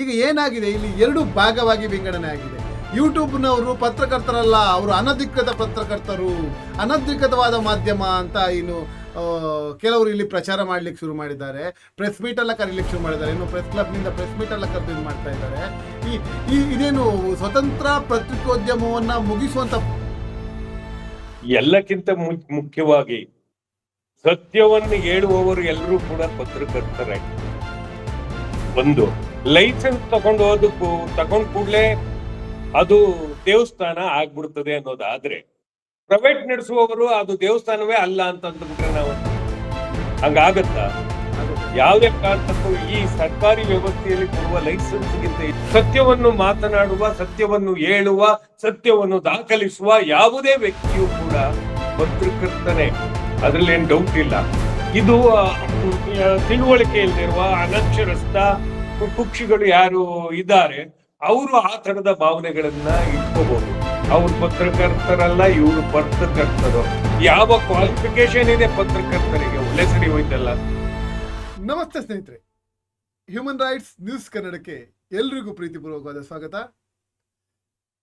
ಈಗ ಏನಾಗಿದೆ? ಇಲ್ಲಿ ಎರಡು ಭಾಗವಾಗಿ ವಿಂಗಡಣೆ ಆಗಿದೆ. ಯೂಟ್ಯೂಬ್ನವರು ಪತ್ರಕರ್ತರಲ್ಲ, ಅವರು ಅನಧಿಕೃತ ಪತ್ರಕರ್ತರು, ಅನಧಿಕೃತವಾದ ಮಾಧ್ಯಮ ಅಂತ ಇನ್ನು ಕೆಲವರು ಇಲ್ಲಿ ಪ್ರಚಾರ ಮಾಡ್ಲಿಕ್ಕೆ ಶುರು ಮಾಡಿದ್ದಾರೆ. ಪ್ರೆಸ್ ಮೀಟ್ ಎಲ್ಲ ಕರೀಲಿಕ್ಕೆ ಶುರು ಮಾಡಿದ್ದಾರೆ. ಇನ್ನು ಪ್ರೆಸ್ ಕ್ಲಬ್ನಿಂದ ಪ್ರೆಸ್ ಮೀಟ್ ಎಲ್ಲ ಕರೆದು ಇದು ಮಾಡ್ತಾ ಇದ್ದಾರೆ. ಈ ಇದೇನು ಸ್ವತಂತ್ರ ಪತ್ರಿಕೋದ್ಯಮವನ್ನ ಮುಗಿಸುವಂತ ಎಲ್ಲಕ್ಕಿಂತ ಮುಖ್ಯವಾಗಿ ಸತ್ಯವನ್ನು ಹೇಳುವವರು ಎಲ್ಲರೂ ಕೂಡ ಪತ್ರಕರ್ತರೇ. ಒಂದು ಲೈಸೆನ್ಸ್ ತಗೊಂಡು ಹೋದಕ್ಕೂ, ತಗೊಂಡ್ ಕೂಡಲೇ ಅದು ದೇವಸ್ಥಾನ ಆಗ್ಬಿಡ್ತದೆ ಅನ್ನೋದಾದ್ರೆ ಪ್ರೈವೇಟ್ ನಡೆಸುವವರು ಅದು ದೇವಸ್ಥಾನವೇ ಅಲ್ಲ ಅಂತ ಅಂದ್ಬಿಟ್ರೆ ನಾವು ಹಂಗಾಗತ್ತಾ? ಯಾವುದೇ ಕಾರಣಕ್ಕೂ ಈ ಸರ್ಕಾರಿ ವ್ಯವಸ್ಥೆಯಲ್ಲಿ ಕೊಡುವ ಲೈಸೆನ್ಸ್ಗಿಂತ ಸತ್ಯವನ್ನು ಮಾತನಾಡುವ, ಸತ್ಯವನ್ನು ಹೇಳುವ, ಸತ್ಯವನ್ನು ದಾಖಲಿಸುವ ಯಾವುದೇ ವ್ಯಕ್ತಿಯೂ ಕೂಡ ಪತ್ರಕರ್ತನೆ ಅದ್ರಲ್ಲಿ ಏನ್ ಡೌಟ್ ಇಲ್ಲ. ಇದು ತಿಳುವಳಿಕೆಯಲ್ಲಿರುವ ಅನಕ್ಷರಸ್ಥ ಕುಕ್ಷಿಗಳು ಯಾರು ಇದ್ದಾರೆ, ಅವರು ಆ ತರದ ಭಾವನೆಗಳನ್ನ ಇಟ್ಕೋಬಹುದು ಅವ್ರು ಪತ್ರಕರ್ತರಲ್ಲ, ಇವರು ಪತ್ರಕರ್ತರು. ಯಾವ ಕ್ವಾಲಿಫಿಕೇಶನ್ ಇದೆ ಪತ್ರಕರ್ತರಿಗೆ? ಒಳ್ಳೆ ಸರಿ ಹೋಯ್ತಲ್ಲ. ನಮಸ್ತೆ ಸ್ನೇಹಿತರೆ. ಹ್ಯೂಮನ್ ರೈಟ್ಸ್ ನ್ಯೂಸ್ ಕನ್ನಡಕ್ಕೆ ಎಲ್ರಿಗೂ ಪ್ರೀತಿಪೂರ್ವಕವಾದ ಸ್ವಾಗತ.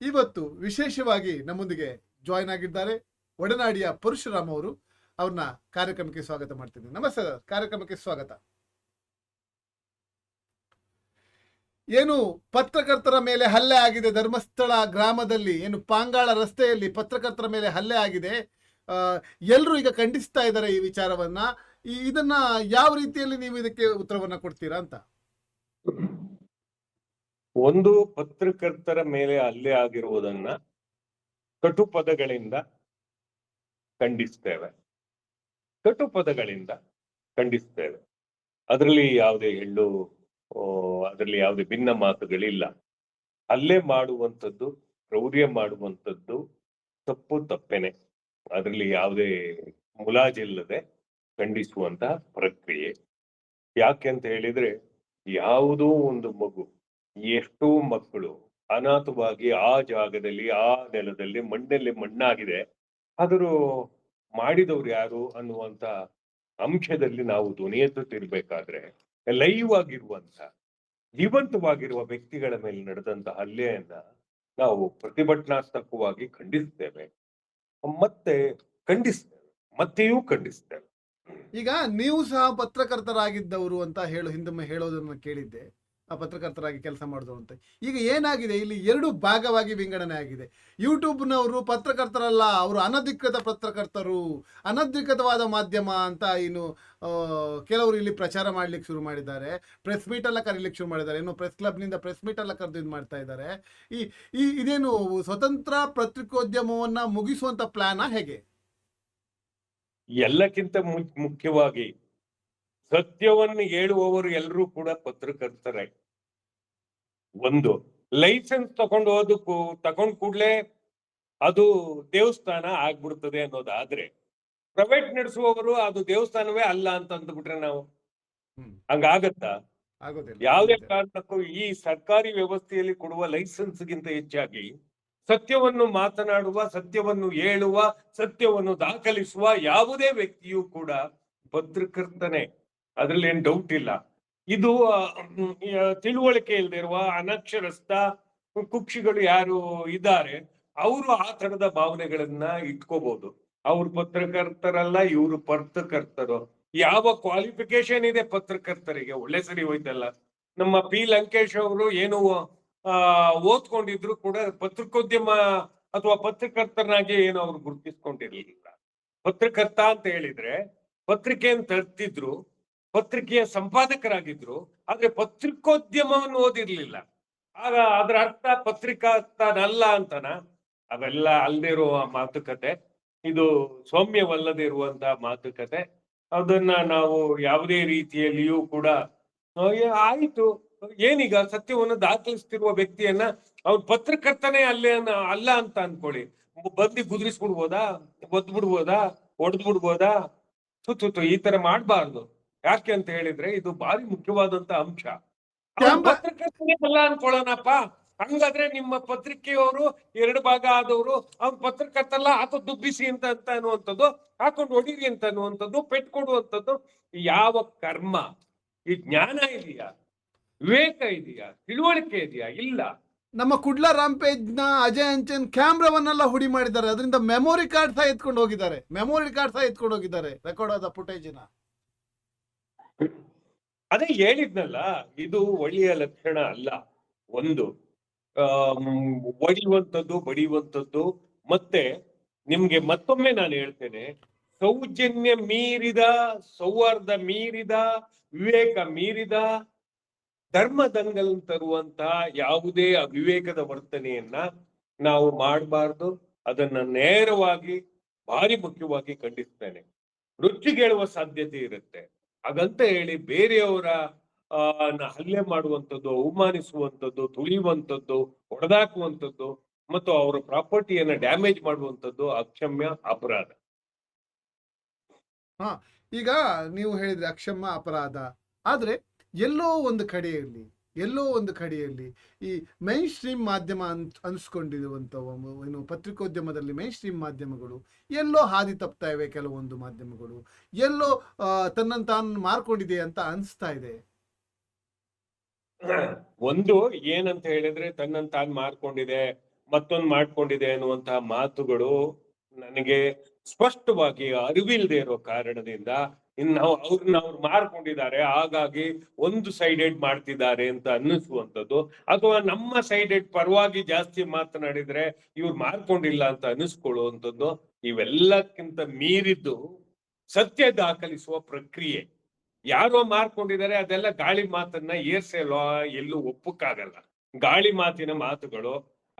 ಇವತ್ತು ವಿಶೇಷವಾಗಿ ನಮ್ಮೊಂದಿಗೆ ಜಾಯ್ನ್ ಆಗಿದ್ದಾರೆ ಒಡನಾಡಿಯ ಪರಶುರಾಮ್ ಅವರು. ಅವ್ರನ್ನ ಕಾರ್ಯಕ್ರಮಕ್ಕೆ ಸ್ವಾಗತ ಮಾಡ್ತೀನಿ ನಮಸ್ತೆ ಕಾರ್ಯಕ್ರಮಕ್ಕೆ ಸ್ವಾಗತ. ಏನು ಪತ್ರಕರ್ತರ ಮೇಲೆ ಹಲ್ಲೆ ಆಗಿದೆ, ಧರ್ಮಸ್ಥಳ ಗ್ರಾಮದಲ್ಲಿ, ಏನು ಪಾಂಗಾಳ ರಸ್ತೆಯಲ್ಲಿ ಪತ್ರಕರ್ತರ ಮೇಲೆ ಹಲ್ಲೆ ಆಗಿದೆ ಎಲ್ಲರೂ ಈಗ ಖಂಡಿಸ್ತಾ ಇದ್ದಾರೆ ಈ ವಿಚಾರವನ್ನ. ಇದನ್ನ ಯಾವ ರೀತಿಯಲ್ಲಿ ನೀವು ಇದಕ್ಕೆ ಉತ್ತರವನ್ನ ಕೊಡ್ತೀರಾ ಅಂತ? ಒಂದು ಪತ್ರಕರ್ತರ ಮೇಲೆ ಹಲ್ಲೆ ಆಗಿರುವುದನ್ನ ಕಟು ಪದಗಳಿಂದ ಖಂಡಿಸ್ತೇವೆ. ಕಟು ಪದಗಳಿಂದ ಖಂಡಿಸ್ತೇವೆ. ಅದರಲ್ಲಿ ಯಾವುದೇ ಎಳ್ಳು ಅದರಲ್ಲಿ ಯಾವುದೇ ಭಿನ್ನ ಮಾತುಗಳಿಲ್ಲ. ಅಲ್ಲೇ ಮಾಡುವಂಥದ್ದು, ಕ್ರೌರ್ಯ ಮಾಡುವಂಥದ್ದು ತಪ್ಪು ತಪ್ಪೆನೆ. ಅದರಲ್ಲಿ ಯಾವುದೇ ಮುಲಾಜಿಲ್ಲದೆ ಖಂಡಿಸುವಂತಹ ಪ್ರಕ್ರಿಯೆ. ಯಾಕೆ ಅಂತ ಹೇಳಿದ್ರೆ, ಯಾವುದೋ ಒಂದು ಮಗು, ಎಷ್ಟೋ ಮಕ್ಕಳು ಅನಾಥವಾಗಿ ಆ ಜಾಗದಲ್ಲಿ, ಆ ನೆಲದಲ್ಲಿ ಮಣ್ಣಲ್ಲಿ ಮಣ್ಣಾಗಿದೆ. ಆದರೂ ಮಾಡಿದವ್ರು ಯಾರು ಅನ್ನುವಂತ ಅಂಶದಲ್ಲಿ ನಾವು ಧ್ವನಿ ಎತ್ತುತ್ತಿರ್ಬೇಕಾದ್ರೆ ಲೈವ್ ಆಗಿರುವಂತ ಜೀವಂತವಾಗಿರುವ ವ್ಯಕ್ತಿಗಳ ಮೇಲೆ ನಡೆದಂತಹ ಹಲ್ಲೆಯನ್ನ ನಾವು ಪ್ರತಿಭಟನಾತ್ಮಕವಾಗಿ ಖಂಡಿಸ್ತೇವೆ. ಮತ್ತೆ ಖಂಡಿಸ್ತೇವೆ. ಮತ್ತೆಯೂ ಖಂಡಿಸ್ತೇವೆ. ಈಗ ನೀವು ಸಹ ಪತ್ರಕರ್ತರಾಗಿದ್ದವರು ಅಂತ ಹೇಳು, ಹಿಂದೊಮ್ಮೆ ಹೇಳೋದನ್ನ ಕೇಳಿದ್ದೆ. ಪತ್ರಕರ್ತರಾಗಿ ಕೆಲಸ ಮಾಡಿದ್ರು ಅಂತ ಈಗ ಏನಾಗಿದೆ? ಇಲ್ಲಿ ಎರಡು ಭಾಗವಾಗಿ ವಿಂಗಡಣೆ ಆಗಿದೆ. ಯೂಟ್ಯೂಬ್ನವರು ಪತ್ರಕರ್ತರಲ್ಲ, ಅವರು ಅನಧಿಕೃತ ಪತ್ರಕರ್ತರು, ಅನಧಿಕೃತವಾದ ಮಾಧ್ಯಮ ಅಂತ ಏನು ಕೆಲವರು ಇಲ್ಲಿ ಪ್ರಚಾರ ಮಾಡ್ಲಿಕ್ಕೆ ಶುರು ಮಾಡಿದ್ದಾರೆ. ಪ್ರೆಸ್ ಮೀಟ್ ಎಲ್ಲ ಕರೀಲಿಕ್ಕೆ ಶುರು ಮಾಡಿದ್ದಾರೆ. ಇನ್ನು ಪ್ರೆಸ್ ಕ್ಲಬ್ನಿಂದ ಪ್ರೆಸ್ ಮೀಟ್ ಎಲ್ಲ ಕರೆದು ಇದು ಮಾಡ್ತಾ ಇದ್ದಾರೆ. ಈ ಈ, ಇದೇನು ಸ್ವತಂತ್ರ ಪತ್ರಿಕೋದ್ಯಮವನ್ನ ಮುಗಿಸುವಂತ ಪ್ಲಾನ್ ಹೇಗೆ? ಎಲ್ಲಕ್ಕಿಂತ ಮುಖ್ಯವಾಗಿ ಸತ್ಯವನ್ನು ಹೇಳುವವರು ಎಲ್ಲರೂ ಕೂಡ ಪತ್ರಕರ್ತರೇ. ಒಂದು ಲೈಸೆನ್ಸ್ ತಗೊಂಡು ಹೋದಕ್ಕೂ ತಗೊಂಡ್ ಕೂಡ್ಲೆ ಅದು ದೇವಸ್ಥಾನ ಆಗ್ಬಿಡ್ತದೆ ಅನ್ನೋದಾದ್ರೆ ಪ್ರೈವೇಟ್ ನಡೆಸುವವರು ಅದು ದೇವಸ್ಥಾನವೇ ಅಲ್ಲ ಅಂತ ಅಂದ್ಬಿಟ್ರೆ ನಾವು? ಹಂಗಾಗತ್ತ? ಯಾವುದೇ ಕಾರಣಕ್ಕೂ ಈ ಸರ್ಕಾರಿ ವ್ಯವಸ್ಥೆಯಲ್ಲಿ ಕೊಡುವ ಲೈಸೆನ್ಸ್ ಗಿಂತ ಹೆಚ್ಚಾಗಿ ಸತ್ಯವನ್ನು ಮಾತನಾಡುವ ಸತ್ಯವನ್ನು ಹೇಳುವ ಸತ್ಯವನ್ನು ದಾಖಲಿಸುವ ಯಾವುದೇ ವ್ಯಕ್ತಿಯೂ ಕೂಡ ಪತ್ರಕರ್ತನೆ. ಅದ್ರಲ್ಲಿ ಏನ್ ಡೌಟ್ ಇಲ್ಲ. ಇದು ತಿಳುವಳಿಕೆ ಇಲ್ದಿರುವ ಅನಕ್ಷರಸ್ಥ ಕುಕ್ಷಿಗಳು ಯಾರು ಇದ್ದಾರೆ, ಅವರು ಆ ತರದ ಭಾವನೆಗಳನ್ನ ಇಟ್ಕೋಬಹುದು ಅವ್ರು ಪತ್ರಕರ್ತರಲ್ಲ, ಇವರು ಪತ್ರಕರ್ತರು. ಯಾವ ಕ್ವಾಲಿಫಿಕೇಶನ್ ಇದೆ ಪತ್ರಕರ್ತರಿಗೆ? ಒಳ್ಳೆ ಸರಿ ಹೋಯ್ತಲ್ಲ. ನಮ್ಮ ಪಿ. ಲಂಕೇಶ್ ಅವರು ಏನು ಓದ್ಕೊಂಡಿದ್ರು ಕೂಡ ಪತ್ರಿಕೋದ್ಯಮ ಅಥವಾ ಪತ್ರಕರ್ತನಾಗಿ ಏನು ಅವ್ರು ಗುರುತಿಸ್ಕೊಂಡಿರ್ಲಿಲ್ಲ. ಪತ್ರಕರ್ತ ಅಂತ ಹೇಳಿದ್ರೆ, ಪತ್ರಿಕೆಯನ್ನು ತರ್ತಿದ್ರು ಪತ್ರಿಕೆಯ ಸಂಪಾದಕರಾಗಿದ್ರು, ಆದ್ರೆ ಪತ್ರಿಕೋದ್ಯಮವನ್ನು ಓದಿರ್ಲಿಲ್ಲ. ಆಗ ಅದರ ಅರ್ಥ ಪತ್ರಿಕಾ ತಾನಲ್ಲ ಅಂತನ? ಅವೆಲ್ಲ ಅಲ್ಲದೆ ಇರುವ ಮಾತುಕತೆ. ಇದು ಸೌಮ್ಯವಲ್ಲದೆ ಇರುವಂತಹ ಮಾತುಕತೆ. ಅದನ್ನ ನಾವು ಯಾವುದೇ ರೀತಿಯಲ್ಲಿಯೂ ಕೂಡ ಆಯಿತು. ಏನೀಗ ಸತ್ಯವನ್ನು ದಾಖಲಿಸ್ತಿರುವ ವ್ಯಕ್ತಿಯನ್ನ ಅವ್ನ ಪತ್ರಕರ್ತನೇ ಅಲ್ಲೇ ಅಲ್ಲ ಅಂತ ಅನ್ಕೊಳ್ಳಿ. ಬಂದಿ ಗುದ್ರಿಸ್ಬಿಡ್ಬೋದಾ? ಒದ್ ಬಿಡ್ಬೋದಾ ಹೊಡೆದ್ ಬಿಡ್ಬೋದಾ ತು ತು ಈ ತರ ಮಾಡ್ಬಾರ್ದು. ಯಾಕೆ ಅಂತ ಹೇಳಿದ್ರೆ ಇದು ಭಾರಿ ಮುಖ್ಯವಾದಂತ ಅಂಶ. ಅಲ್ಲ ಅನ್ಕೊಳ್ಳೋಣಪ್ಪ. ಹಂಗಾದ್ರೆ ನಿಮ್ಮ ಪತ್ರಿಕೆಯವರು ಎರಡು ಭಾಗ ಆದವರು ಅವ್ನ್ ಪತ್ರಕರ್ತಲ್ಲ ಆತ ದುಬ್ಬಿಸಿ ಅಂತ ಅಂತ ಅನ್ನುವಂಥದ್ದು ಹಾಕೊಂಡು ಹೊಡೀರಿ ಅಂತ ಅನ್ನುವಂಥದ್ದು ಪೆಟ್ ಕೊಡುವಂಥದ್ದು ಯಾವ ಕರ್ಮ? ಈ ಜ್ಞಾನ ಇದೆಯಾ? ವಿವೇಕ ಇದೆಯಾ? ತಿಳುವಳಿಕೆ ಇದೆಯಾ? ಇಲ್ಲ. ನಮ್ಮ ಕುಡ್ಲ ರಾಂಪೇಜ್ನ ಅಜಯ್ ಅಂಚನ್ ಕ್ಯಾಮ್ರಾವನ್ನೆಲ್ಲ ಹುಡಿ ಮಾಡಿದ್ದಾರೆ. ಅದರಿಂದ ಮೆಮೊರಿ ಕಾರ್ಡ್ ಸಹ ಎತ್ಕೊಂಡು ಹೋಗಿದ್ದಾರೆ. ಮೆಮೊರಿ ಕಾರ್ಡ್ ಸಹ ಎತ್ಕೊಂಡು ಹೋಗಿದ್ದಾರೆ. ರೆಕಾರ್ಡ್ ಆದ ಫುಟೇಜಿನ ಅದೇ ಹೇಳಿದ್ನಲ್ಲ ಇದು ಒಳ್ಳೆಯ ಲಕ್ಷಣ ಅಲ್ಲ. ಒಂದು ಆಮ್, ಹೊಡೆಯುವಂಥದ್ದು ಬಡಿಯುವಂಥದ್ದು ಮತ್ತೆ ನಿಮ್ಗೆ ಮತ್ತೊಮ್ಮೆ ನಾನು ಹೇಳ್ತೇನೆ ಸೌಜನ್ಯ ಮೀರಿದ ಸೌಹಾರ್ದ ಮೀರಿದ ವಿವೇಕ ಮೀರಿದ ಧರ್ಮ ದಂಗಲ್ ತರುವಂತ ಯಾವುದೇ ಅವಿವೇಕದ ವರ್ತನೆಯನ್ನ ನಾವು ಮಾಡಬಾರ್ದು. ಅದನ್ನ ನೇರವಾಗಿ ಭಾರಿ ಮುಖ್ಯವಾಗಿ ಖಂಡಿಸ್ತೇನೆ. ರುಚಿಗೇಳುವ ಸಾಧ್ಯತೆ ಇರುತ್ತೆ. ಹಾಗಂತ ಹೇಳಿ ಬೇರೆಯವರ ಹಲ್ಲೆ ಮಾಡುವಂಥದ್ದು, ಅವಮಾನಿಸುವಂಥದ್ದು, ತುಳಿಯುವಂಥದ್ದು, ಹೊಡೆದಾಕುವಂಥದ್ದು ಮತ್ತು ಅವರ ಪ್ರಾಪರ್ಟಿಯನ್ನ ಡ್ಯಾಮೇಜ್ ಮಾಡುವಂಥದ್ದು ಅಕ್ಷಮ್ಯ ಅಪರಾಧ. ಹಾ, ಈಗ ನೀವು ಹೇಳಿದ್ರೆ ಅಕ್ಷಮ್ಯ ಅಪರಾಧ. ಆದ್ರೆ ಎಲ್ಲೋ ಒಂದು ಕಡೆಯಲ್ಲಿ ಎಲ್ಲೋ ಒಂದು ಕಡೆಯಲ್ಲಿ ಈ ಮೈನ್ ಸ್ಟ್ರೀಮ್ ಮಾಧ್ಯಮ ಅನ್ ಅನಿಸ್ಕೊಂಡಿರುವಂಥವು ಏನು ಪತ್ರಿಕೋದ್ಯಮದಲ್ಲಿ ಮೈನ್ ಸ್ಟ್ರೀಮ್ ಮಾಧ್ಯಮಗಳು, ಎಲ್ಲೋ ಹಾದಿ ತಪ್ತಾ ಇವೆ ಕೆಲವೊಂದು ಮಾಧ್ಯಮಗಳು, ಎಲ್ಲೋ ತನ್ನನ್ನು ತಾನು ಮಾರ್ಕೊಂಡಿದೆ ಅಂತ ಅನಿಸ್ತಾ ಇದೆ? ಒಂದು ಏನಂತ ಹೇಳಿದ್ರೆ ತನ್ನನ್ನು ತಾನು ಮಾರ್ಕೊಂಡಿದೆ, ಮತ್ತೊಂದು ಮಾಡ್ಕೊಂಡಿದೆ ಅನ್ನುವಂತಹ ಮಾತುಗಳು ನನಗೆ ಸ್ಪಷ್ಟವಾಗಿ ಅರಿವಿಲ್ಲದೆ ಇರೋ ಕಾರಣದಿಂದ ಇನ್ನು ನಾವು ಅವ್ರನ್ನ ಅವ್ರು ಮಾರ್ಕೊಂಡಿದ್ದಾರೆ, ಹಾಗಾಗಿ ಒಂದು ಸೈಡೆಡ್ ಮಾಡ್ತಿದ್ದಾರೆ ಅಂತ ಅನ್ನಿಸುವಂಥದ್ದು. ಅಥವಾ ನಮ್ಮ ಸೈಡೆಡ್ ಪರವಾಗಿ ಜಾಸ್ತಿ ಮಾತನಾಡಿದ್ರೆ ಇವ್ರು ಮಾರ್ಕೊಂಡಿಲ್ಲ ಅಂತ ಅನ್ನಿಸ್ಕೊಳ್ಳುವಂಥದ್ದು. ಇವೆಲ್ಲಕ್ಕಿಂತ ಮೀರಿದ್ದು ಸತ್ಯ ದಾಖಲಿಸುವ ಪ್ರಕ್ರಿಯೆ. ಯಾರೋ ಮಾರ್ಕೊಂಡಿದ್ದಾರೆ, ಅದೆಲ್ಲ ಗಾಳಿ ಮಾತನ್ನ ಏರ್ಸೆಲ್ಲೋ ಎಲ್ಲೂ ಒಪ್ಪಕ್ಕಾಗಲ್ಲ. ಗಾಳಿ ಮಾತಿನ ಮಾತುಗಳು.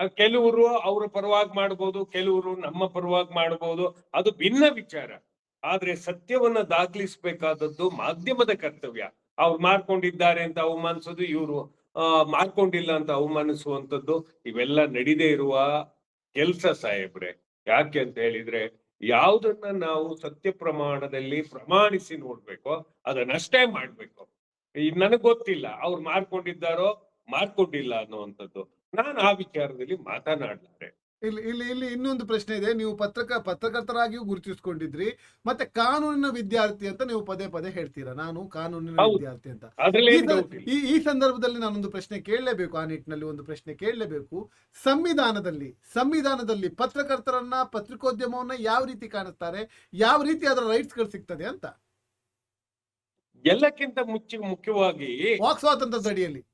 ಕೆಲವರು ಅವರ ಪರವಾಗಿ ಮಾಡ್ಬೋದು, ಕೆಲವರು ನಮ್ಮ ಪರವಾಗಿ ಮಾಡ್ಬೋದು. ಅದು ಭಿನ್ನ ವಿಚಾರ. ಆದ್ರೆ ಸತ್ಯವನ್ನ ದಾಖಲಿಸಬೇಕಾದದ್ದು ಮಾಧ್ಯಮದ ಕರ್ತವ್ಯ. ಅವ್ರು ಮಾರ್ಕೊಂಡಿದ್ದಾರೆ ಅಂತ ಅವಮಾನಿಸೋದು, ಇವರು, ಆ ಮಾರ್ಕೊಂಡಿಲ್ಲ ಅಂತ ಅವಮಾನಿಸುವಂತದ್ದು ಇವೆಲ್ಲ ನಡೀದೇ ಇರುವ ಕೆಲ್ಸ ಸಾಹೇಬ್ರೆ. ಯಾಕೆ ಅಂತ ಹೇಳಿದ್ರೆ, ಯಾವುದನ್ನ ನಾವು ಸತ್ಯ ಪ್ರಮಾಣದಲ್ಲಿ ಪ್ರಮಾಣಿಸಿ ನೋಡ್ಬೇಕು, ಅದನ್ನಷ್ಟೇ ಮಾಡ್ಬೇಕು. ಈ ನನಗ್ ಗೊತ್ತಿಲ್ಲ, ಅವ್ರು ಮಾರ್ಕೊಂಡಿದ್ದಾರೋ ಮಾರ್ಕೊಂಡಿಲ್ಲ ಅನ್ನುವಂಥದ್ದು. ನಾನು ಆ ವಿಚಾರದಲ್ಲಿ ಮಾತನಾಡ್ಲಾರೆ. ಇಲ್ಲಿ ಇಲ್ಲಿ ಇಲ್ಲಿ ಇನ್ನೊಂದು ಪ್ರಶ್ನೆ ಇದೆ. ನೀವು ಪತ್ರಕ ಪತ್ರಕರ್ತರಾಗಿಯೂ ಗುರುತಿಸಿಕೊಂಡಿದ್ರಿ. ಮತ್ತೆ ಕಾನೂನಿನ ವಿದ್ಯಾರ್ಥಿ ಅಂತ ನೀವು ಪದೇ ಪದೇ ಹೇಳ್ತೀರಾ? ನಾನು ಕಾನೂನಿನ ವಿದ್ಯಾರ್ಥಿ ಅಂತ. ಈ. ಈ ಸಂದರ್ಭದಲ್ಲಿ ನಾನೊಂದು ಪ್ರಶ್ನೆ ಕೇಳಲೇಬೇಕು. ಆ ನಿಟ್ಟಿನಲ್ಲಿ ಒಂದು ಪ್ರಶ್ನೆ ಕೇಳಲೇಬೇಕು. ಸಂವಿಧಾನದಲ್ಲಿ ಸಂವಿಧಾನದಲ್ಲಿ ಪತ್ರಕರ್ತರನ್ನ ಪತ್ರಿಕೋದ್ಯಮವನ್ನ ಯಾವ ರೀತಿ ಕಾಣುತ್ತಾರೆ? ಯಾವ ರೀತಿ ಅದರ ರೈಟ್ಸ್ಗಳು ಸಿಗ್ತದೆ ಅಂತ? ಎಲ್ಲಕ್ಕಿಂತ ಮುಚ್ಚಿ ಮುಖ್ಯವಾಗಿ ವಾಕ್ ಸ್ವಾತಂತ್ರ್ಯದ ಅಡಿಯಲ್ಲಿ.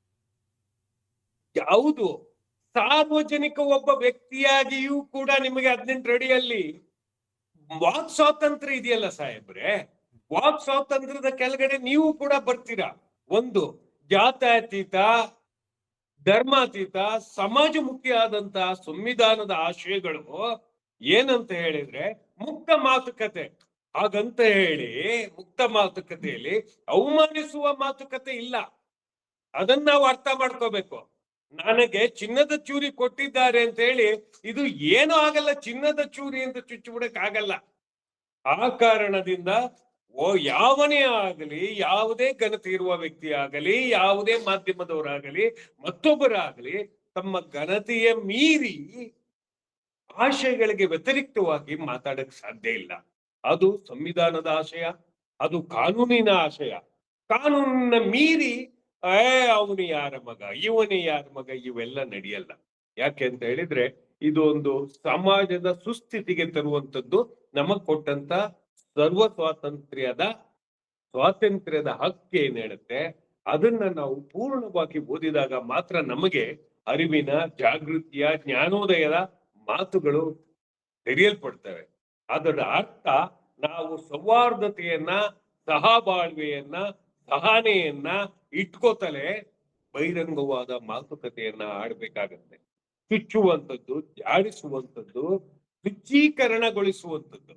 ಯಾವುದು ಸಾರ್ವಜನಿಕ ಒಬ್ಬ ವ್ಯಕ್ತಿಯಾಗಿಯೂ ಕೂಡ ನಿಮಗೆ ಹದಿನೆಂಟು ಅಡಿಯಲ್ಲಿ ವಾಕ್ ಸ್ವಾತಂತ್ರ್ಯ ಇದೆಯಲ್ಲ ಸಾಹೇಬ್ರೆ? ವಾಕ್ ಸ್ವಾತಂತ್ರ್ಯದ ಕೆಳಗಡೆ ನೀವು ಕೂಡ ಬರ್ತೀರಾ? ಒಂದು, ಜಾತ್ಯತೀತ, ಧರ್ಮಾತೀತ, ಸಮಾಜಮುಖಿ ಆದಂತಹ ಸಂವಿಧಾನದ ಆಶಯಗಳು ಏನಂತ ಹೇಳಿದ್ರೆ ಮುಕ್ತ ಮಾತುಕತೆ. ಹಾಗಂತ ಹೇಳಿ, ಮುಕ್ತ ಮಾತುಕತೆಯಲ್ಲಿ ಅವಮಾನಿಸುವ ಮಾತುಕತೆ ಇಲ್ಲ. ಅದನ್ನ ನಾವು ಅರ್ಥ ಮಾಡ್ಕೋಬೇಕು. ನನಗೆ ಚಿನ್ನದ ಚೂರಿ ಕೊಟ್ಟಿದ್ದಾರೆ ಅಂತ ಹೇಳಿ ಇದು ಏನೂ ಆಗಲ್ಲ, ಚಿನ್ನದ ಚೂರಿ ಅಂತ ಚುಚ್ಚಿಬಿಡಕ್ ಆಗಲ್ಲ. ಆ ಕಾರಣದಿಂದ ಓ ಯಾವನೇ ಆಗಲಿ, ಯಾವುದೇ ಘನತೆ ಇರುವ ವ್ಯಕ್ತಿ ಆಗಲಿ ಯಾವುದೇ ಮಾಧ್ಯಮದವರಾಗಲಿ, ಮತ್ತೊಬ್ಬರಾಗಲಿ, ತಮ್ಮ ಘನತೆಯ ಮೀರಿ ಆಶಯಗಳಿಗೆ ವ್ಯತಿರಿಕ್ತವಾಗಿ ಮಾತಾಡಕ್ ಸಾಧ್ಯ ಇಲ್ಲ. ಅದು ಸಂವಿಧಾನದ ಆಶಯ, ಅದು ಕಾನೂನಿನ ಆಶಯ. ಕಾನೂನಿನ ಮೀರಿ ಏ, ಅವನು ಯಾರ ಮಗ? ಇವನೇ ಯಾರ ಮಗ? ಇವೆಲ್ಲ ನಡೆಯಲ್ಲ. ಯಾಕೆ ಅಂತ ಹೇಳಿದ್ರೆ ಇದು ಒಂದು ಸಮಾಜದ ಸುಸ್ಥಿತಿಗೆ ತರುವಂತದ್ದು ನಮಗ್ ಕೊಟ್ಟಂತ ಸರ್ವ ಸ್ವಾತಂತ್ರ್ಯದ ಸ್ವಾತಂತ್ರ್ಯದ ಹಕ್ಕು ಏನ್ ಹೇಳುತ್ತೆ? ಅದನ್ನ ನಾವು ಪೂರ್ಣವಾಗಿ ಓದಿದಾಗ ಮಾತ್ರ ನಮಗೆ ಅರಿವಿನ, ಜಾಗೃತಿಯ, ಜ್ಞಾನೋದಯದ ಮಾತುಗಳು ತೆರೆಯಲ್ಪಡ್ತವೆ. ಅದರ ಅರ್ಥ, ನಾವು ಸೌಹಾರ್ದತೆಯನ್ನ, ಸಹಬಾಳ್ವೆಯನ್ನ ಸಹನೆಯನ್ನ ಇಟ್ಕೋತಲೇ ಬಹಿರಂಗವಾದ ಮಾತುಕತೆಯನ್ನ ಆಡ್ಬೇಕಾಗತ್ತೆ. ಚುಚ್ಚುವಂಥದ್ದು, ಜಾಡಿಸುವಂಥದ್ದು, ಶುಚೀಕರಣಗೊಳಿಸುವಂಥದ್ದು.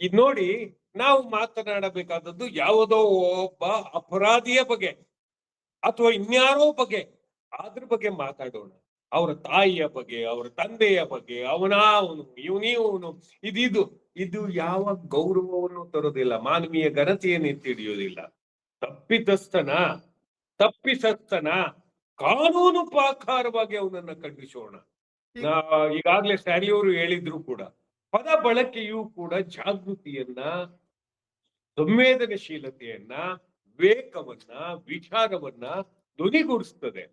ಇದ್ ನೋಡಿ ನಾವು ಮಾತನಾಡಬೇಕಾದದ್ದು ಯಾವುದೋ ಒಬ್ಬ ಅಪರಾಧಿಯ ಬಗ್ಗೆ ಅಥವಾ ಇನ್ಯಾರೋ ಬಗ್ಗೆ ಅದ್ರ ಬಗ್ಗೆ ಮಾತಾಡೋಣ. ಅವರ ತಾಯಿಯ ಬಗ್ಗೆ, ಅವರ ತಂದೆಯ ಬಗ್ಗೆ ಅವನ ಅವನು ಇವನಿವನು, ಇದಿದು, ಇದು ಯಾವ ಗೌರವವನ್ನು ತರೋದಿಲ್ಲ ಮಾನವೀಯ ಘನತೆಯನ್ನು ಎತ್ತಿ ಹಿಡಿಯೋದಿಲ್ಲ ತಪ್ಪಿತಸ್ಥನ ತಪ್ಪಿಸಸ್ತನ ಕಾನೂನು ಪ್ರಾಕಾರವಾಗಿ ಅವನನ್ನ ಖಂಡಿಸೋಣ. ಈಗಾಗಲೇ ಸ್ಯಾರಿಯವರು ಹೇಳಿದ್ರು ಕೂಡ ಪದ ಬಳಕೆಯೂ ಕೂಡ ಜಾಗೃತಿಯನ್ನ ಸಂವೇದನಶೀಲತೆಯನ್ನ ವಿವೇಕವನ್ನ ವಿಚಾರವನ್ನ ಧ್ವನಿಗೂಡಿಸ್ತದೆ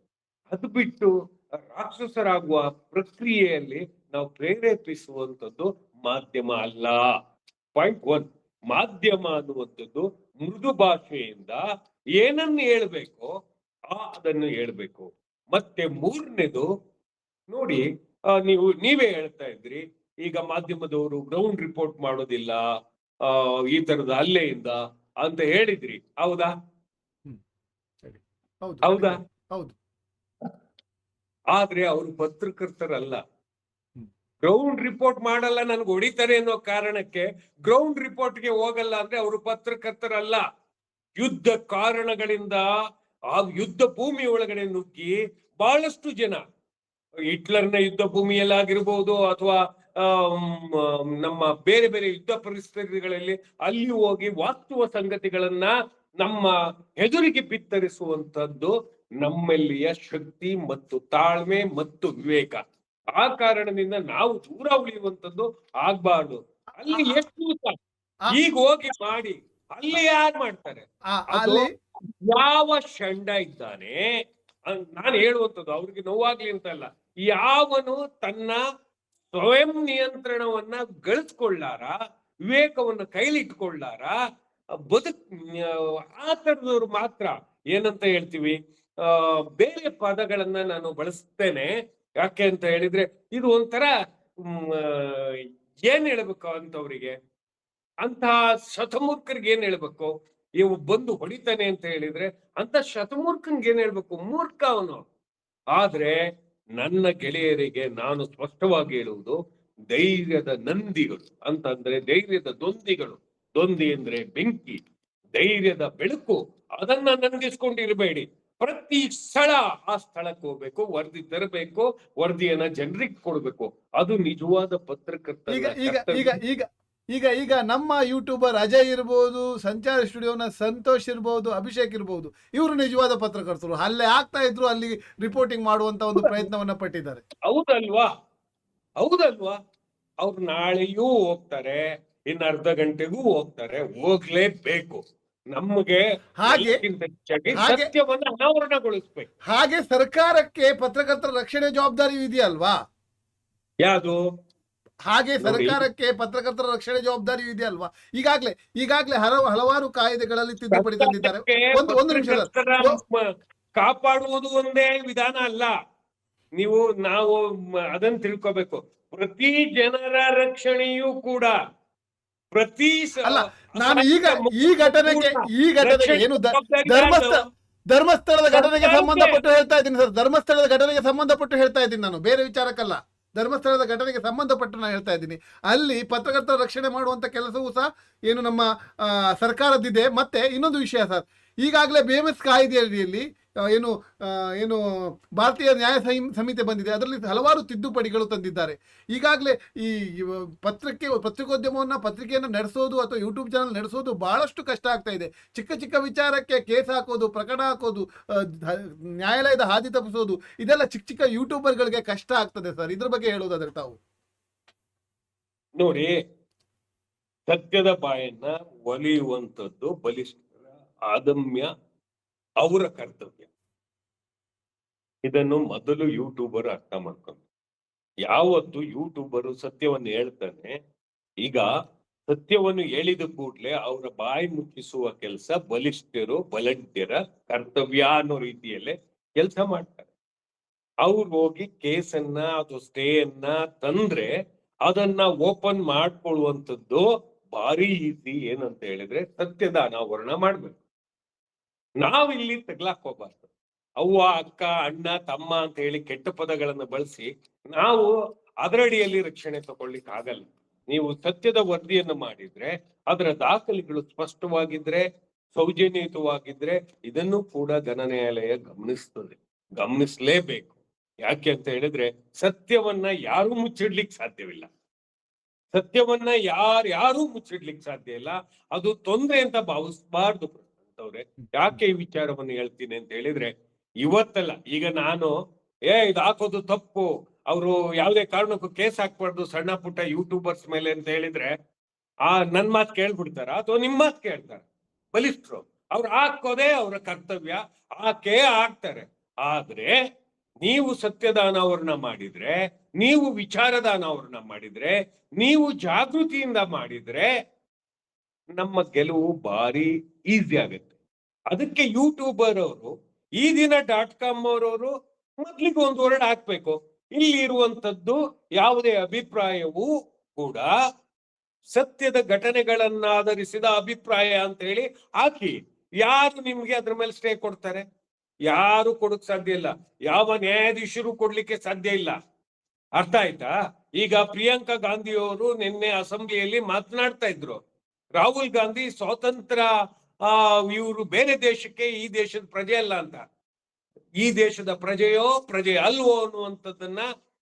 ಅದು ಬಿಟ್ಟು ರಾಕ್ಷಸರಾಗುವ ಪ್ರಕ್ರಿಯೆಯಲ್ಲಿ ನಾವು ಪ್ರೇರೇಪಿಸುವಂತದ್ದು ಮಾಧ್ಯಮ ಅಲ್ಲ. Point one. ಮಾಧ್ಯಮ ಅನ್ನುವಂಥದ್ದು ಮೃದು ಭಾಷೆಯಿಂದ ಏನನ್ನು ಹೇಳ್ಬೇಕು ಆ ಅದನ್ನು ಹೇಳ್ಬೇಕು ಮತ್ತೆ ಮೂರನೇದು ನೋಡಿ ನೀವು ನೀವೇ ಹೇಳ್ತಾ ಇದ್ರಿ ಈಗ ಮಾಧ್ಯಮದವರು ಗ್ರೌಂಡ್ ರಿಪೋರ್ಟ್ ಮಾಡೋದಿಲ್ಲ ಆ ಈ ತರದ ಹಲ್ಲೆಯಿಂದ ಅಂತ ಹೇಳಿದ್ರಿ ಹೌದಾ ಹೌದು ಹೌದಾ? ಹೌದು ಆದ್ರೆ ಅವರು ಪತ್ರಕರ್ತರಲ್ಲ ಹ್ಮ್. ಗ್ರೌಂಡ್ ರಿಪೋರ್ಟ್ ಮಾಡಲ್ಲ, ನನ್ಗೆ ಹೊಡಿತಾರೆ ಅನ್ನೋ ಕಾರಣಕ್ಕೆ ಗ್ರೌಂಡ್ ರಿಪೋರ್ಟ್ಗೆ ಹೋಗಲ್ಲ ಅಂದ್ರೆ ಅವರು ಪತ್ರಕರ್ತರಲ್ಲ. ಯುದ್ಧ ಕಾರಣಗಳಿಂದ ಆ ಯುದ್ಧ ಭೂಮಿ ಒಳಗಡೆ ನುಗ್ಗಿ ಬಹಳಷ್ಟು ಜನ, ಹಿಟ್ಲರ್ನ ಯುದ್ಧ ಭೂಮಿಯಲ್ಲಾಗಿರ್ಬೋದು ಅಥವಾ ನಮ್ಮ ಬೇರೆ ಬೇರೆ ಯುದ್ಧ ಪರಿಸ್ಥಿತಿಗಳಲ್ಲಿ ಅಲ್ಲಿ ಹೋಗಿ ವಾಸ್ತವ ಸಂಗತಿಗಳನ್ನ ನಮ್ಮ ಎದುರಿಗೆ ಬಿತ್ತರಿಸುವಂತದ್ದು ನಮ್ಮಲ್ಲಿಯ ಶಕ್ತಿ ಮತ್ತು ತಾಳ್ಮೆ ಮತ್ತು ವಿವೇಕ. ಆ ಕಾರಣದಿಂದ ನಾವು ದೂರ ಉಳಿಯುವಂತದ್ದು ಆಗ್ಬಾರ್ದು. ಅಲ್ಲಿ ಎಷ್ಟು? ಈಗ ಹೋಗಿ ಮಾಡಿ. ಅಲ್ಲಿ ಯಾರು ಮಾಡ್ತಾರೆ? ಯಾವ ಷಂಡ ಇದ್ದಾನೆ? ನಾನು ಹೇಳುವಂಥದ್ದು ಅವ್ರಿಗೆ ನೋವಾಗ್ಲಿ ಅಂತ ಅಲ್ಲ. ಯಾವನು ತನ್ನ ಸ್ವಯಂ ನಿಯಂತ್ರಣವನ್ನ ಗಳಿಸ್ಕೊಳ್ಳಾರ ವಿವೇಕವನ್ನ ಕೈಲಿಟ್ಕೊಳ್ಳಾರ ಬದುಕ್ ಆ ತರದವ್ರು ಮಾತ್ರ. ಏನಂತ ಹೇಳ್ತೀವಿ? ಆ ಬೇರೆ ಪದಗಳನ್ನ ನಾನು ಬಳಸ್ತೇನೆ. ಯಾಕೆ ಅಂತ ಹೇಳಿದ್ರೆ ಇದು ಒಂಥರ ಏನ್ ಹೇಳ್ಬೇಕು ಅಂತವ್ರಿಗೆ? ಅಂತಹ ಶತಮೂರ್ಖರಿಗೆ ಏನ್ ಹೇಳ್ಬೇಕು? ಇವು ಬಂದು ಹೊಡಿತಾನೆ ಅಂತ ಹೇಳಿದ್ರೆ ಅಂತ ಶತಮೂರ್ಖನ್ಗೆ ಏನ್ ಹೇಳ್ಬೇಕು? ಮೂರ್ಖ ಅವನು. ಆದ್ರೆ ನನ್ನ ಗೆಳೆಯರಿಗೆ ನಾನು ಸ್ಪಷ್ಟವಾಗಿ ಹೇಳುವುದು, ಧೈರ್ಯದ ನಂದಿಗಳು ಅಂತಂದ್ರೆ ಧೈರ್ಯದ ದೊಂದಿಗಳು. ದೊಂದಿ ಅಂದ್ರೆ ಬೆಂಕಿ, ಧೈರ್ಯದ ಬೆಳಕು, ಅದನ್ನ ನಂದಿಸ್ಕೊಂಡಿರ್ಬೇಡಿ. ಪ್ರತಿ ಸ್ಥಳ ಆ ಸ್ಥಳಕ್ಕೆ ಹೋಗ್ಬೇಕು ವರದಿ ತರಬೇಕು ವರದಿಯನ್ನ ಜನರಿಗೆ ಕೊಡ್ಬೇಕು. ಅದು ನಿಜವಾದ ಪತ್ರಕರ್ತ ಈಗ ಈಗ ಈಗ ಈಗ ಈಗ ಈಗ ನಮ್ಮ ಯೂಟ್ಯೂಬರ್ ಅಜಯ್ ಇರ್ಬೋದು ಸಂಚಾರ ಸ್ಟುಡಿಯೋನ ಸಂತೋಷ್ ಇರ್ಬೋದು ಅಭಿಷೇಕ್ ಇರ್ಬೋದು ಇವರು ನಿಜವಾದ ಪತ್ರಕರ್ತರು. ಅಲ್ಲೇ ಆಗ್ತಾ ಇದ್ರು ಅಲ್ಲಿ ರಿಪೋರ್ಟಿಂಗ್ ಮಾಡುವಂತ ಒಂದು ಪ್ರಯತ್ನವನ್ನ ಪಟ್ಟಿದ್ದಾರೆ. ಹೌದಲ್ವಾ? ಹೌದಲ್ವಾ? ಅವ್ರು ನಾಳೆಯೂ ಹೋಗ್ತಾರೆ ಇನ್ನು ಅರ್ಧ ಗಂಟೆಗೂ ಹೋಗ್ತಾರೆ ಹೋಗ್ಲೇಬೇಕು. ನಮ್ಗೆ ಹಾಗೆ- ಹಾಗೆ- ಸತ್ಯವನ್ನ ಅನಾವರಣಗೊಳಿಸ್ಬೇಕು ಹಾಗೆ ಸರ್ಕಾರಕ್ಕೆ ಪತ್ರಕರ್ತರ ರಕ್ಷಣೆ ಜವಾಬ್ದಾರಿ ಇದೆಯಲ್ವಾ? ಯಾವುದು? ಹಾಗೆ ನೋಡಿ. ಸರ್ಕಾರಕ್ಕೆ ಪತ್ರಕರ್ತರ ರಕ್ಷಣೆ ಜವಾಬ್ದಾರಿ ಇದೆಯಲ್ವಾ? ಈಗಾಗ್ಲೇ ಈಗಾಗ್ಲೇ ಹಲವು ಹಲವಾರು ಕಾಯ್ದೆಗಳಲ್ಲಿ ತಿದ್ದುಪಡಿ ತಂದಿದ್ದಾರೆ. ಒಂದು- ಒಂದು ನಿಮಿಷ ಸರ್. ಪತ್ರಕರ್ತರ ಮ- ಕಾಪಾಡುವುದು ಒಂದೇ ವಿಧಾನ ಅಲ್ಲ. ನೀವು ನಾವು ಮ- ಅದನ್ನ ತಿಳ್ಕೊಬೇಕು. ಪ್ರತಿ ಜನರ ರಕ್ಷಣೆಯೂ ಕೂಡ ಪ್ರತಿ ಅಲ್ಲ, ನಾನು ಈಗ ಈ ಘಟನೆಗೆ ಈ ಘಟನೆಗೆ ಏನು ಧರ್ಮಸ್ಥಳ ಧರ್ಮಸ್ಥಳದ ಘಟನೆಗೆ ಸಂಬಂಧಪಟ್ಟು ಹೇಳ್ತಾ ಇದ್ದೀನಿ ಸರ್. ಧರ್ಮಸ್ಥಳದ ಘಟನೆಗೆ ಸಂಬಂಧಪಟ್ಟು ಹೇಳ್ತಾ ಇದ್ದೀನಿ ನಾನು. ಬೇರೆ ವಿಚಾರಕ್ಕಲ್ಲ. ಧರ್ಮಸ್ಥಳದ ಘಟನೆಗೆ ಸಂಬಂಧಪಟ್ಟು ನಾನು ಹೇಳ್ತಾ ಇದ್ದೀನಿ. ಅಲ್ಲಿ ಪತ್ರಕರ್ತರ ರಕ್ಷಣೆ ಮಾಡುವಂತ ಕೆಲಸವೂ ಸಹ ಏನು ನಮ್ಮ ಸರ್ಕಾರದಿದೆ ಸರ್ಕಾರದ್ದಿದೆ. ಮತ್ತೆ ಇನ್ನೊಂದು ವಿಷಯ ಸರ್. ಈಗಾಗಲೇ ಬಿ ಎಂ ಎಸ್ ಏನು ಏನು ಭಾರತೀಯ ನ್ಯಾಯ ಸಮಿತಿ ಬಂದಿದೆ. ಅದರಲ್ಲಿ ಹಲವಾರು ತಿದ್ದುಪಡಿಗಳು ತಂದಿದ್ದಾರೆ. ಈಗಾಗಲೇ ಈ ಪತ್ರಕ್ಕೆ, ಪತ್ರಿಕೋದ್ಯಮವನ್ನು ಪತ್ರಿಕೆಯನ್ನು ನಡೆಸೋದು ಅಥವಾ ಯೂಟ್ಯೂಬ್ ಚಾನಲ್ ನಡೆಸೋದು ಬಹಳಷ್ಟು ಕಷ್ಟ ಆಗ್ತಾ ಇದೆ. ಚಿಕ್ಕ ಚಿಕ್ಕ ವಿಚಾರಕ್ಕೆ ಕೇಸ್ ಹಾಕೋದು, ಪ್ರಕರಣ ಹಾಕೋದು ನ್ಯಾಯಾಲಯದ ಹಾದಿ ತಪ್ಪಿಸೋದು, ಇದೆಲ್ಲ ಚಿಕ್ಕ ಚಿಕ್ಕ ಯೂಟ್ಯೂಬರ್ಗಳಿಗೆ ಕಷ್ಟ ಆಗ್ತದೆ ಸರ್. ಇದ್ರ ಬಗ್ಗೆ ಹೇಳೋದಾದ್ರೆ ತಾವು. ನೋಡಿ, ಸತ್ಯದ ಬಾಯನ್ನ ಒಲಿಯುವಂಥದ್ದು ಬಲಿಷ್ಠ ಅದಮ್ಯ ಅವರ ಕರ್ತವ್ಯ. ಇದನ್ನು ಮೊದಲು ಯೂಟ್ಯೂಬರ್ ಅರ್ಥ ಮಾಡ್ಕೊಂಡು ಯಾವತ್ತು ಯೂಟ್ಯೂಬರು ಸತ್ಯವನ್ನು ಹೇಳ್ತಾನೆ, ಈಗ ಸತ್ಯವನ್ನು ಹೇಳಿದ ಕೂಡಲೇ ಅವರ ಬಾಯಿ ಮುಚ್ಚಿಸುವ ಕೆಲಸ ಬಲಿಷ್ಠರು, ಬಲಂಟ್ಯರ ಕರ್ತವ್ಯ ಅನ್ನೋ ರೀತಿಯಲ್ಲೇ ಕೆಲಸ ಮಾಡ್ತಾರೆ. ಅವ್ರು ಹೋಗಿ ಕೇಸನ್ನ ಅಥವಾ ಸ್ಟೇಯನ್ನ ತಂದ್ರೆ ಅದನ್ನ ಓಪನ್ ಮಾಡ್ಕೊಳ್ಳುವಂಥದ್ದು ಭಾರಿ ಈಸಿ ಏನಂತ ಹೇಳಿದ್ರೆ ಸತ್ಯದ ಅನಾವರಣ ಮಾಡ್ಬೇಕು. ನಾವಿಲ್ಲಿ ತಗ್ಲಾಕ್ ಹೋಗ್ಬಾರ್ದು. ಅವ್ವ, ಅಕ್ಕ, ಅಣ್ಣ, ತಮ್ಮ ಅಂತ ಹೇಳಿ ಕೆಟ್ಟ ಪದಗಳನ್ನು ಬಳಸಿ ನಾವು ಅದರಡಿಯಲ್ಲಿ ರಕ್ಷಣೆ ತಗೊಳ್ಳಿಕ್ ಆಗಲ್ಲ ನೀವು ಸತ್ಯದ ವರದಿಯನ್ನು ಮಾಡಿದ್ರೆ, ಅದರ ದಾಖಲೆಗಳು ಸ್ಪಷ್ಟವಾಗಿದ್ರೆ, ಸೌಜನ್ಯಯುತವಾಗಿದ್ರೆ ಇದನ್ನು ಕೂಡ ಘನ ನ್ಯಾಯಾಲಯ ಗಮನಿಸ್ತದೆ. ಗಮನಿಸಲೇಬೇಕು. ಯಾಕೆ ಅಂತ ಹೇಳಿದ್ರೆ, ಸತ್ಯವನ್ನ ಯಾರು ಮುಚ್ಚಿಡ್ಲಿಕ್ಕೆ ಸಾಧ್ಯವಿಲ್ಲ. ಸತ್ಯವನ್ನ ಯಾರ್ಯಾರು ಯಾರು ಮುಚ್ಚಿಡ್ಲಿಕ್ಕೆ ಸಾಧ್ಯ ಇಲ್ಲ. ಅದು ತೊಂದ್ರೆ ಅಂತ ಭಾವಿಸಬಾರ್ದು. ಅಂತವ್ರೆ, ಯಾಕೆ ಈ ವಿಚಾರವನ್ನು ಹೇಳ್ತೀನಿ ಅಂತ ಹೇಳಿದ್ರೆ, ಇವತ್ತಲ್ಲ, ಈಗ ನಾನು, ಏ, ಇದು ಹಾಕೋದು ತಪ್ಪು, ಅವರು ಯಾವುದೇ ಕಾರಣಕ್ಕೂ ಕೇಸ್ ಹಾಕ್ಬಾರ್ದು, ಸಣ್ಣ ಪುಟ್ಟ ಯೂಟ್ಯೂಬರ್ಸ್ ಮೇಲೆ ಅಂತ ಹೇಳಿದ್ರೆ, ಆ ನನ್ ಮಾತು ಕೇಳ್ಬಿಡ್ತಾರ? ಅಥವಾ ನಿಮ್ ಮಾತ್ ಕೇಳ್ತಾರ? ಬಲಿಷ್ಠರು ಅವ್ರು ಹಾಕೋದೇ ಅವರ ಕರ್ತವ್ಯ, ಆಕೆ ಹಾಕ್ತಾರೆ. ಆದ್ರೆ, ನೀವು ಸತ್ಯದಾನ ಅವ್ರನ್ನ ಮಾಡಿದ್ರೆ, ನೀವು ವಿಚಾರದಾನ ಅವ್ರನ್ನ ಮಾಡಿದ್ರೆ, ನೀವು ಜಾಗೃತಿಯಿಂದ ಮಾಡಿದ್ರೆ ನಮ್ಮ ಗೆಲುವು ಭಾರಿ ಈಸಿ ಆಗುತ್ತೆ. ಅದಕ್ಕೆ ಯೂಟ್ಯೂಬರ್ ಅವರು ಈ ದಿನ ಡಾಟ್ ಕಾಮ್ ಅವರವರು ಮೊದ್ಲಿಗೆ ಒಂದು ವರ್ಡ್ ಹಾಕ್ಬೇಕು. ಇಲ್ಲಿ ಇರುವಂತದ್ದು ಯಾವುದೇ ಅಭಿಪ್ರಾಯವೂ ಕೂಡ ಸತ್ಯದ ಘಟನೆಗಳನ್ನಾಧರಿಸಿದ ಅಭಿಪ್ರಾಯ ಅಂತ ಹೇಳಿ ಹಾಕಿ. ಯಾರು ನಿಮ್ಗೆ ಅದ್ರ ಮೇಲೆ ಸ್ಟೇ ಕೊಡ್ತಾರೆ? ಯಾರು ಕೊಡಕ್ ಸಾಧ್ಯ ಇಲ್ಲ. ಯಾವ ನ್ಯಾಯಾಧೀಶರು ಕೊಡ್ಲಿಕ್ಕೆ ಸಾಧ್ಯ ಇಲ್ಲ. ಅರ್ಥ ಆಯ್ತಾ? ಈಗ ಪ್ರಿಯಾಂಕಾ ಗಾಂಧಿಯವರು ನಿನ್ನೆ ಅಸೆಂಬ್ಲಿಯಲ್ಲಿ ಮಾತನಾಡ್ತಾ ಇದ್ರು. ರಾಹುಲ್ ಗಾಂಧಿ ಸ್ವಾತಂತ್ರ್ಯ, ಆ, ಇವರು ಬೇರೆ ದೇಶಕ್ಕೆ ಈ ದೇಶದ ಪ್ರಜೆ ಅಲ್ಲ ಅಂತ. ಈ ದೇಶದ ಪ್ರಜೆಯೋ, ಪ್ರಜೆ ಅಲ್ವೋ ಅನ್ನುವಂಥದ್ದನ್ನ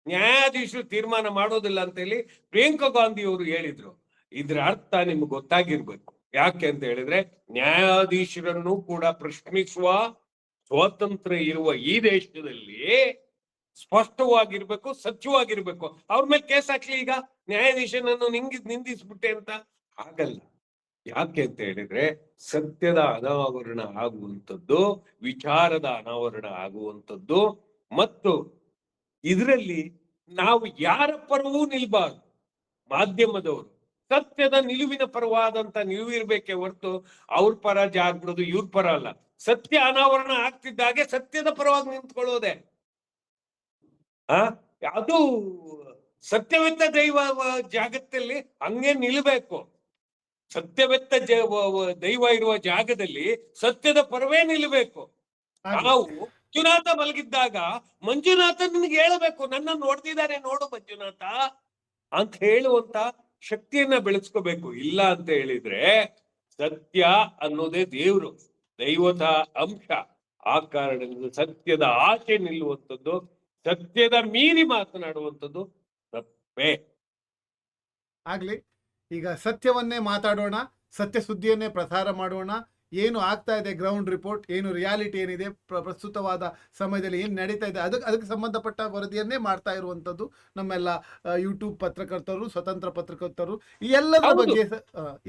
ನ್ಯಾಯಾಧೀಶರು ತೀರ್ಮಾನ ಮಾಡೋದಿಲ್ಲ ಅಂತ ಹೇಳಿ ಪ್ರಿಯಾಂಕಾ ಗಾಂಧಿ ಅವರು ಹೇಳಿದ್ರು. ಇದ್ರ ಅರ್ಥ ನಿಮ್ಗೆ ಗೊತ್ತಾಗಿರ್ಬೇಕು. ಯಾಕೆ ಅಂತ ಹೇಳಿದ್ರೆ ನ್ಯಾಯಾಧೀಶರನ್ನು ಕೂಡ ಪ್ರಶ್ನಿಸುವ ಸ್ವಾತಂತ್ರ್ಯ ಇರುವ ಈ ದೇಶದಲ್ಲಿ ಸ್ಪಷ್ಟವಾಗಿರ್ಬೇಕು, ಸತ್ಯವಾಗಿರ್ಬೇಕು. ಅವ್ರ ಮೇಲೆ ಕೇಸ್ ಹಾಕ್ಲಿ ಈಗ. ನ್ಯಾಯಾಧೀಶನನ್ನು ನಿಂಗಿ, ನಿಂದಿಸ್ಬಿಟ್ಟೆ ಅಂತ. ಆಗಲ್ಲ ಯಾಕೆ ಅಂತ ಹೇಳಿದ್ರೆ ಸತ್ಯದ ಅನಾವರಣ ಆಗುವಂಥದ್ದು, ವಿಚಾರದ ಅನಾವರಣ ಆಗುವಂಥದ್ದು ಮತ್ತು ಇದರಲ್ಲಿ ನಾವು ಯಾರ ಪರವೂ ನಿಲ್ಬಾರ್ದು. ಮಾಧ್ಯಮದವರು, ಸತ್ಯದ ನಿಲುವಿನ ಪರವಾದಂತ ನಿಲುವು ಇರ್ಬೇಕೆ ಹೊರತು ಅವ್ರ ಪರ ಜಾಗ್ಬಿಡೋದು ಇವ್ರ ಪರ ಅಲ್ಲ. ಸತ್ಯ ಅನಾವರಣ ಆಗ್ತಿದ್ದಾಗೆ ಸತ್ಯದ ಪರವಾಗಿ ನಿಂತ್ಕೊಳ್ಳೋದೆ. ಆ? ಅದು ಸತ್ಯವಿದ್ದ ದೈವ ಜಾಗತ್ತಲ್ಲಿ ಹಂಗೆ ನಿಲ್ಬೇಕು. ಸತ್ಯವೆತ್ತ ದೈವ ಇರುವ ಜಾಗದಲ್ಲಿ ಸತ್ಯದ ಪರವೇ ನಿಲ್ಲಬೇಕು. ನಾವು ಮಂಜುನಾಥ ಮಲಗಿದ್ದಾಗ ಮಂಜುನಾಥ ನಿನ್ಗೆ ಹೇಳಬೇಕು ನನ್ನ ನೋಡ್ತಿದ್ದಾರೆ ನೋಡು ಮಂಜುನಾಥ ಅಂತ ಹೇಳುವಂತ ಶಕ್ತಿಯನ್ನ ಬೆಳೆಸ್ಕೋಬೇಕು. ಇಲ್ಲ ಅಂತ ಹೇಳಿದ್ರೆ ಸತ್ಯ ಅನ್ನೋದೇ ದೇವ್ರು ದೈವತ ಅಂಶ. ಆ ಕಾರಣದಿಂದ ಸತ್ಯದ ಆಚೆ ನಿಲ್ಲುವಂಥದ್ದು ಸತ್ಯದ ಮೀರಿ ಮಾತನಾಡುವಂಥದ್ದು ತಪ್ಪೇ. ಆಗ್ಲಿ. ಈಗ ಸತ್ಯವನ್ನೇ ಮಾತಾಡೋಣ ಸತ್ಯ ಸುದ್ದಿಯನ್ನೇ ಪ್ರಸಾರ ಮಾಡೋಣ. ಏನು ಆಗ್ತಾ ಇದೆ ಗ್ರೌಂಡ್ ರಿಪೋರ್ಟ್ ಏನು ರಿಯಾಲಿಟಿ ಏನಿದೆ? ಪ್ರ- ಪ್ರಸ್ತುತವಾದ ಸಮಯದಲ್ಲಿ ಏನು ನಡೀತಾ ಇದೆ? ಅದಕ್ಕೆ ಅದಕ್ಕೆ ಸಂಬಂಧಪಟ್ಟ ವರದಿಯನ್ನೇ ಮಾಡ್ತಾ ಇರುವಂಥದ್ದು ನಮ್ಮೆಲ್ಲ ಯೂಟ್ಯೂಬ್ ಪತ್ರಕರ್ತರು ಸ್ವತಂತ್ರ ಪತ್ರಕರ್ತರು. ಈ ಎಲ್ಲದರ ಬಗ್ಗೆ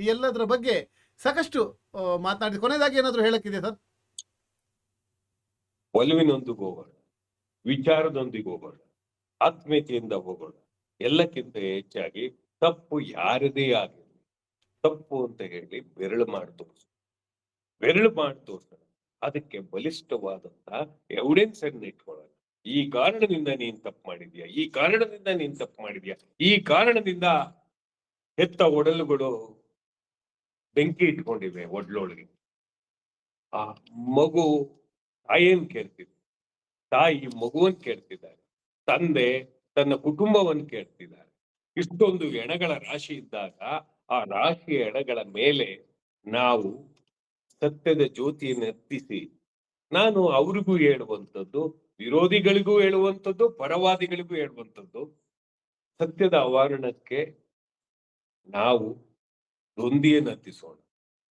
ಈ ಎಲ್ಲದರ ಬಗ್ಗೆ ಸಾಕಷ್ಟು ಮಾತಾಡಿ. ಮಾತನಾಡಿ ಕೊನೆಯದಾಗಿ ಏನಾದರೂ ಹೇಳಕ್ಕಿದೆ ಸರ್? ಒಲವಿನೊಂದಿಗೆ ಹೋಗೋಣ ವಿಚಾರದೊಂದಿಗೆ ಹೋಗೋಣ ಆತ್ಮೀಯತೆಯಿಂದ ಹೋಗೋಣ. ಎಲ್ಲಕ್ಕಿಂತ ಹೆಚ್ಚಾಗಿ ತಪ್ಪು ಯಾರದೇ ಆಗಿರಲಿ ತಪ್ಪು ಅಂತ ಹೇಳಿ ಬೆರಳು ಮಾಡಿ ತೋರಿಸ. ಬೆರಳು ಮಾಡಿ ತೋರ್ಸೋಣ ಅದಕ್ಕೆ ಬಲಿಷ್ಠವಾದಂತ ಎವಿಡೆನ್ಸ್ ಅನ್ನು ಇಟ್ಕೊಳ್ಳೋಣ. ಈ ಕಾರಣದಿಂದ ನೀನ್ ತಪ್ಪು ಮಾಡಿದ್ಯಾ? ಈ ಕಾರಣದಿಂದ ನೀನ್ ತಪ್ಪು ಮಾಡಿದ್ಯಾ? ಈ ಕಾರಣದಿಂದ ಹೆತ್ತ ಒಡಲುಗಳು ಬೆಂಕಿ ಇಟ್ಕೊಂಡಿವೆ ಒಡ್ಲೊಳಗೆ. ಆ ಮಗು ತಾಯಿಯನ್ ಕೇಳ್ತಿದೆ. ತಾಯಿ ಮಗುವನ್ ಕೇಳ್ತಿದ್ದಾರೆ. ತಂದೆ ತನ್ನ ಕುಟುಂಬವನ್ನು ಕೇಳ್ತಿದ್ದಾರೆ. ಇಷ್ಟೊಂದು ಎಣಗಳ ರಾಶಿ ಇದ್ದಾಗ ಆ ರಾಶಿಯ ಎಣಗಳ ಮೇಲೆ ನಾವು ಸತ್ಯದ ಜ್ಯೋತಿಯನ್ನು ಎತ್ತಿಸಿ ನಾನು ಅವ್ರಿಗೂ ಹೇಳುವಂಥದ್ದು, ವಿರೋಧಿಗಳಿಗೂ ಹೇಳುವಂಥದ್ದು, ಪರವಾದಿಗಳಿಗೂ ಹೇಳುವಂಥದ್ದು, ಸತ್ಯದ ಅವಾರಣಕ್ಕೆ ನಾವು ದೊಂದಿಯನ್ನು ಹತ್ತಿಸೋಣ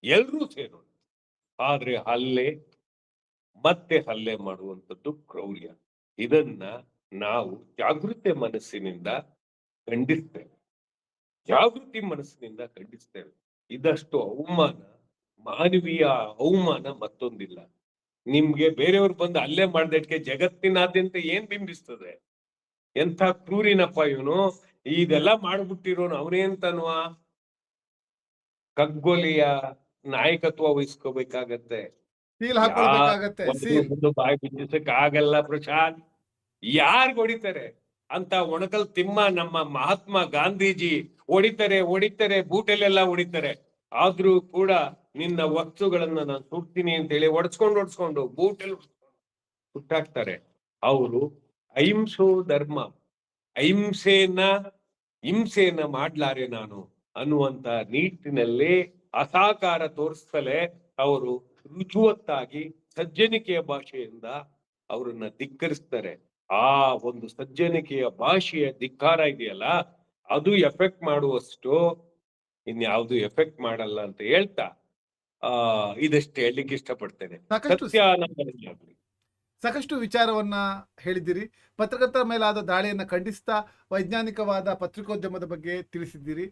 ಎಲ್ರೂ ಸೇರೋಣ. ಆದ್ರೆ ಹಲ್ಲೆ, ಮತ್ತೆ ಹಲ್ಲೆ ಮಾಡುವಂಥದ್ದು ಕ್ರೌರ್ಯ. ಇದನ್ನ ನಾವು ಜಾಗೃತಿ ಮನಸ್ಸಿನಿಂದ ಖಂಡಿಸ್ತೇವೆ. ಜಾಗೃತಿ ಮನಸ್ಸಿನಿಂದ ಖಂಡಿಸ್ತೇವೆ. ಇದಷ್ಟು ಅವಮಾನ ಮಾನವೀಯ ಅವಮಾನ ಮತ್ತೊಂದಿಲ್ಲ. ನಿಮ್ಗೆ ಬೇರೆಯವ್ರು ಬಂದು ಅಲ್ಲೇ ಮಾಡ್ದಕ್ಕೆ ಜಗತ್ತಿನಾದ್ಯಂತ ಏನ್ ಬಿಂಬಿಸ್ತದೆ? ಎಂಥ ಕ್ರೂರಿನಪ್ಪ ಇವನು? ಇದೆಲ್ಲ ಮಾಡ್ಬಿಟ್ಟಿರೋನು ಅವನೇಂತನ್ವಾ ಕಗ್ಗೊಲಿಯ ನಾಯಕತ್ವ ವಹಿಸ್ಕೋಬೇಕಾಗತ್ತೆ. ಬಾಯಿ ಬಿಂಬಿಸಕ್ ಆಗಲ್ಲ ಪ್ರಶಾಂತ್. ಯಾರ್ ಹೊಡಿತಾರೆ? ಅಂತ ಒಣಕಲ್ ತಿಮ್ಮ ನಮ್ಮ ಮಹಾತ್ಮ ಗಾಂಧೀಜಿ ಹೊಡಿತಾರೆ ಹೊಡಿತಾರೆ ಬೂಟಲ್ಲೆಲ್ಲ ಹೊಡಿತಾರೆ. ಆದ್ರೂ ಕೂಡ ನಿನ್ನ ವಸ್ತುಗಳನ್ನ ನಾನು ಸುಡ್ತೀನಿ ಅಂತ ಹೇಳಿ ಒಡ್ಸ್ಕೊಂಡು ಒಡ್ಸ್ಕೊಂಡು ಬೂಟಲ್ ಸುಟ್ಟಾಕ್ತಾರೆ ಅವರು ಅಹಿಂಸೋ ಧರ್ಮ. ಅಹಿಂಸೆನ ಹಿಂಸೆಯನ್ನ ಮಾಡ್ಲಾರೆ ನಾನು ಅನ್ನುವಂತ ನಿಟ್ಟಿನಲ್ಲಿ ಅಸಾಕಾರ ತೋರಿಸ್ತಲೇ ಅವರು ರುಜುವತ್ತಾಗಿ ಸಜ್ಜನಿಕೆಯ ಭಾಷೆಯಿಂದ ಅವರನ್ನ ಧಿಕ್ಕರಿಸ್ತಾರೆ. ಆ ಒಂದು ಸಜ್ಜನಿಕೆಯ ಭಾಷೆಯ ಧಿಕ್ಕಾರ ಇದೆಯಲ್ಲ ಅದು ಎಫೆಕ್ಟ್ ಮಾಡುವಷ್ಟು ಇನ್ಯಾವುದು ಎಫೆಕ್ಟ್ ಮಾಡಲ್ಲ ಅಂತ ಹೇಳ್ತಾ ಆ ಇದಷ್ಟೇ ಹೇಳಲಿಕ್ಕೆ ಇಷ್ಟಪಡ್ತೇನೆ. ಸಾಕಷ್ಟು ವಿಚಾರವನ್ನ ಹೇಳಿದ್ದೀರಿ. ಪತ್ರಕರ್ತರ ಮೇಲಾದ ದಾಳಿಯನ್ನು ಖಂಡಿಸ್ತಾ ವೈಜ್ಞಾನಿಕವಾದ ಪತ್ರಿಕೋದ್ಯಮದ ಬಗ್ಗೆ ತಿಳಿಸಿದ್ದೀರಿ.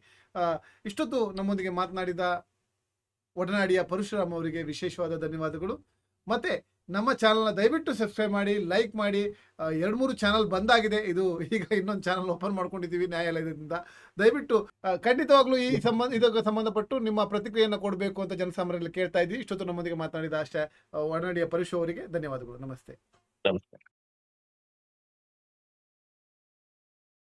ಇಷ್ಟೊತ್ತು ನಮ್ಮೊಂದಿಗೆ ಮಾತನಾಡಿದ ಒಡನಾಡಿಯ ಪರಶುರಾಮ್ ಅವರಿಗೆ ವಿಶೇಷವಾದ ಧನ್ಯವಾದಗಳು. ಮತ್ತೆ ನಮ್ಮ ಚಾನಲ್ನ ದಯವಿಟ್ಟು ಸಬ್ಸ್ಕ್ರೈಬ್ ಮಾಡಿ, ಲೈಕ್ ಮಾಡಿ ಎರಡು ಮೂರು ಚಾನಲ್ ಬಂದಾಗಿದೆ. ಇದು ಈಗ ಇನ್ನೊಂದು ಚಾನಲ್ ಓಪನ್ ಮಾಡ್ಕೊಂಡಿದ್ದೀವಿ ನ್ಯಾಯಾಲಯದಿಂದ. ದಯವಿಟ್ಟು ಖಂಡಿತವಾಗ್ಲೂ ಈ ಸಂಬಂಧ, ಇದಕ್ಕೆ ಸಂಬಂಧಪಟ್ಟು ನಿಮ್ಮ ಪ್ರತಿಕ್ರಿಯೆಯನ್ನು ಕೊಡಬೇಕು ಅಂತ ಜನಸಾಮಾನ್ಯರಲ್ಲಿ ಕೇಳ್ತಾ ಇದ್ವಿ. ಇಷ್ಟೊತ್ತು ನಮ್ಮೊಂದಿಗೆ ಮಾತನಾಡಿದ ಅಷ್ಟೇ ಒಡನಾಡಿಯ ಪರಶು ಅವರಿಗೆ ಧನ್ಯವಾದಗಳು. ನಮಸ್ತೆ. ನಮಸ್ಕಾರ